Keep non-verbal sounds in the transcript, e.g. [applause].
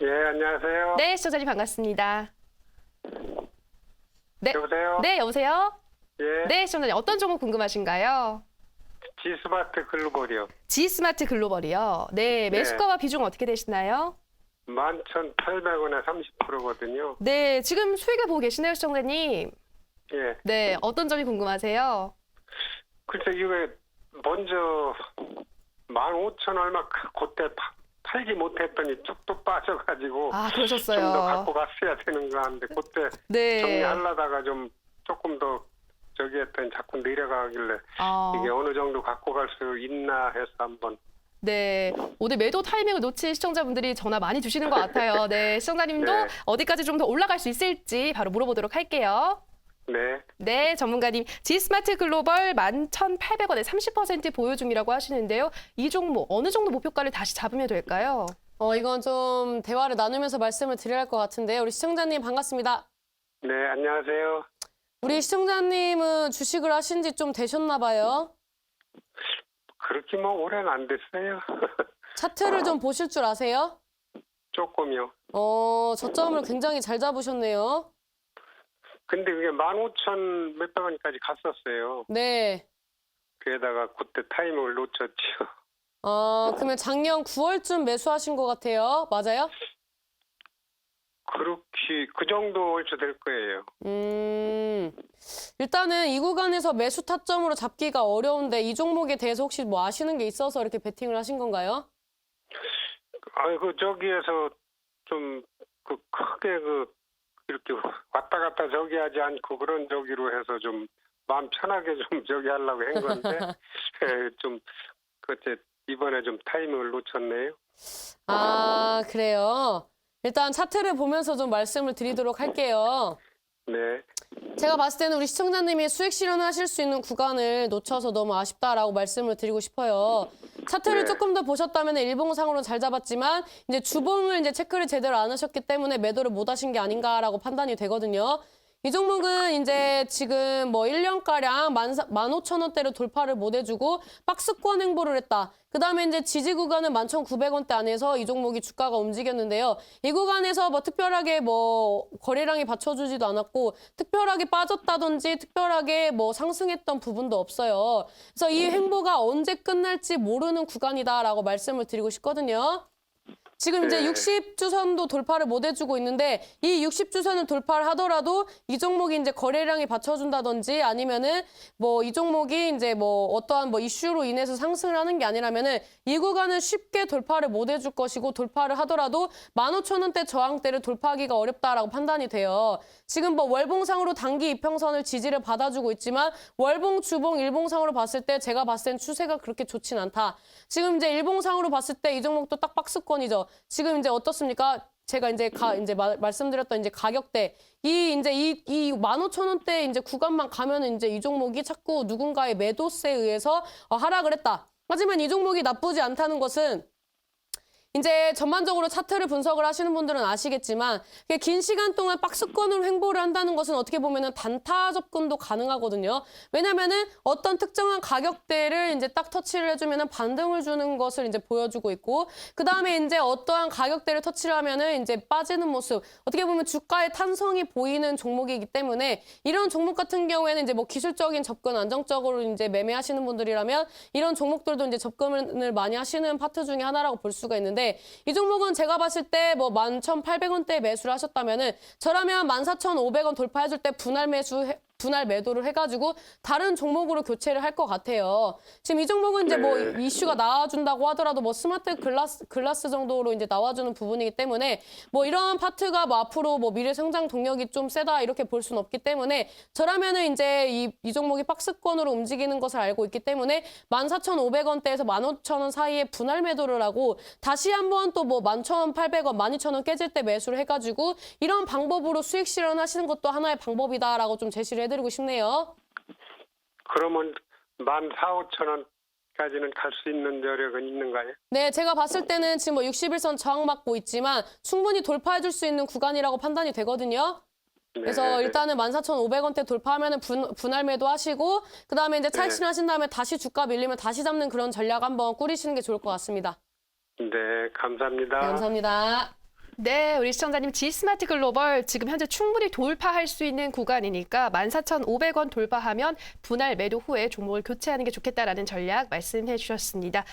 예, 안녕하세요. 네, 시청자님 반갑습니다. 네. 여보세요? 네, 여보세요? 예. 네, 시청자님 어떤 종목 궁금하신가요? 지스마트 글로벌이요. G스마트 글로벌이요. 네, 매수가와 비중 어떻게 되시나요? 11,800원에 30%거든요. 네, 지금 수익을 보고 계시네요, 시청자님. 예. 네, 어떤 점이 궁금하세요? 글쎄, 이게 먼저 15,000 얼마 그- 그때 파- 팔지 못했더니 쭉쭉 빠져가지고 아, 좀더 그러셨어요. 갖고 갔어야 되는 거 한데 그때 네. 정리하려다가 좀 조금 더 저기 했더니 자꾸 내려가길래 아, 이게 어느 정도 갖고 갈 수 있나 해서 한번 네. 오늘 매도 타이밍을 놓친 시청자분들이 전화 많이 주시는 것 같아요. 네, 시청자님도 [laughs] 네. 어디까지 좀 더 올라갈 수 있을지 바로 물어보도록 할게요. 네. 네, 전문가님. G스마트 글로벌 11,800원에 30% 보유 중이라고 하시는데요. 이 종목 어느 정도 목표가를 다시 잡으면 될까요? 어, 이건 좀 대화를 나누면서 말씀을 드려야 할 것 같은데요. 우리 시청자님 반갑습니다. 네, 안녕하세요. 우리 시청자님은 주식을 하신 지 좀 되셨나 봐요. 그렇게 뭐 오래는 안 됐어요. [laughs] 차트를 좀 보실 줄 아세요? 조금요. 어, 저점을 굉장히 잘 잡으셨네요. 근데 그게 15,000 몇백 원까지 갔었어요. 네. 그에다가 그때 타이밍을 놓쳤죠. 어, 그러면 작년 9월쯤 매수하신 것 같아요. 맞아요? 그렇게 그 정도 얼추 될 거예요. 음, 일단은 이 구간에서 매수 타점으로 잡기가 어려운데 이 종목에 대해서 혹시 뭐 아시는 게 있어서 이렇게 베팅을 하신 건가요? 아이고 저기에서 좀 그 크게 그 이렇게 왔다 갔다 저기 하지 않고 그런 저기로 해서 좀 마음 편하게 좀 [laughs] 저기 하려고 한 건데 [laughs] 예, 좀 그때 이번에 좀 타이밍을 놓쳤네요. 아, 그래요. 일단 차트를 보면서 좀 말씀을 드리도록 할게요. 네. 제가 봤을 때는 우리 시청자님이 수익 실현하실 수 있는 구간을 놓쳐서 너무 아쉽다라고 말씀을 드리고 싶어요. 차트를 네. 조금 더 보셨다면 일봉상으로 잘 잡았지만 이제 주봉을 이제 체크를 제대로 안 하셨기 때문에 매도를 못 하신 게 아닌가라고 판단이 되거든요. 이 종목은 이제 지금 뭐 1년가량 15,000원대로 돌파를 못 해주고 박스권 행보를 했다. 그 다음에 이제 지지 구간은 11,900원대 안에서 이 종목이 주가가 움직였는데요. 이 구간에서 뭐 특별하게 뭐 거래량이 받쳐주지도 않았고 특별하게 빠졌다든지 특별하게 뭐 상승했던 부분도 없어요. 그래서 이 행보가 언제 끝날지 모르는 구간이다라고 말씀을 드리고 싶거든요. 지금 이제 네. 60주선도 돌파를 못 해주고 있는데 이 60주선을 돌파를 하더라도 이 종목이 이제 거래량이 받쳐준다든지 아니면은 뭐 이 종목이 이제 뭐 어떠한 뭐 이슈로 인해서 상승을 하는 게 아니라면은 이 구간은 쉽게 돌파를 못 해줄 것이고 돌파를 하더라도 15,000원대 저항대를 돌파하기가 어렵다라고 판단이 돼요. 지금 뭐 월봉상으로 단기 이평선을 지지를 받아주고 있지만 월봉, 주봉, 일봉상으로 봤을 때 제가 봤을 땐 추세가 그렇게 좋진 않다. 지금 이제 일봉상으로 봤을 때 이 종목도 딱 박스권이죠. 지금 이제 어떻습니까? 제가 이제 가 이제 마- 말씀드렸던 이제 가격대 이 이제 이이 15,000원대 이제 구간만 가면은 이제 이 종목이 자꾸 누군가의 매도세에 의해서 어, 하락을 했다. 하지만 이 종목이 나쁘지 않다는 것은 이제 전반적으로 차트를 분석을 하시는 분들은 아시겠지만 긴 시간 동안 박스권으로 횡보를 한다는 것은 어떻게 보면은 단타 접근도 가능하거든요. 왜냐면은 어떤 특정한 가격대를 이제 딱 터치를 해주면은 반등을 주는 것을 이제 보여주고 있고 그 다음에 이제 어떠한 가격대를 터치를 하면은 이제 빠지는 모습 어떻게 보면 주가의 탄성이 보이는 종목이기 때문에 이런 종목 같은 경우에는 이제 뭐 기술적인 접근 안정적으로 이제 매매하시는 분들이라면 이런 종목들도 이제 접근을 많이 하시는 파트 중에 하나라고 볼 수가 있는데 이 종목은 제가 봤을 때 뭐 11,800원대 매수를 하셨다면은 저라면 14,500원 돌파해줄 때 분할 매수 해- 분할 매도를 해가지고 다른 종목으로 교체를 할 것 같아요. 지금 이 종목은 이제 뭐 네. 이슈가 나와준다고 하더라도 뭐 스마트 글라스 글라스 정도로 이제 나와주는 부분이기 때문에 뭐 이런 파트가 뭐 앞으로 뭐 미래 성장 동력이 좀 세다 이렇게 볼 수는 없기 때문에 저라면은 이제 이, 이 종목이 박스권으로 움직이는 것을 알고 있기 때문에 14,500원대에서 15,000원 사이에 분할 매도를 하고 다시 한번 또 뭐 11,800원, 12,000원 깨질 때 매수를 해가지고 이런 방법으로 수익 실현하시는 것도 하나의 방법이다라고 좀 제시를 해드리고 싶네요. 그러면 14,5천원까지는 갈 수 있는 여력은 있는가요? 네, 제가 봤을 때는 지금 뭐 61선 저항받고 있지만 충분히 돌파해줄 수 있는 구간이라고 판단이 되거든요. 그래서 네. 일단은 14,500원대 돌파하면은 분, 분할 매도 하시고 그다음에 이제 차익 네. 다음에 다시 주가 밀리면 다시 잡는 그런 전략 한번 꾸리시는 게 좋을 것 같습니다. 네, 감사합니다. 네, 감사합니다. 네, 우리 시청자님 G스마트 글로벌 지금 현재 충분히 돌파할 수 있는 구간이니까 14,500원 돌파하면 분할 매도 후에 종목을 교체하는 게 좋겠다라는 전략 말씀해 주셨습니다.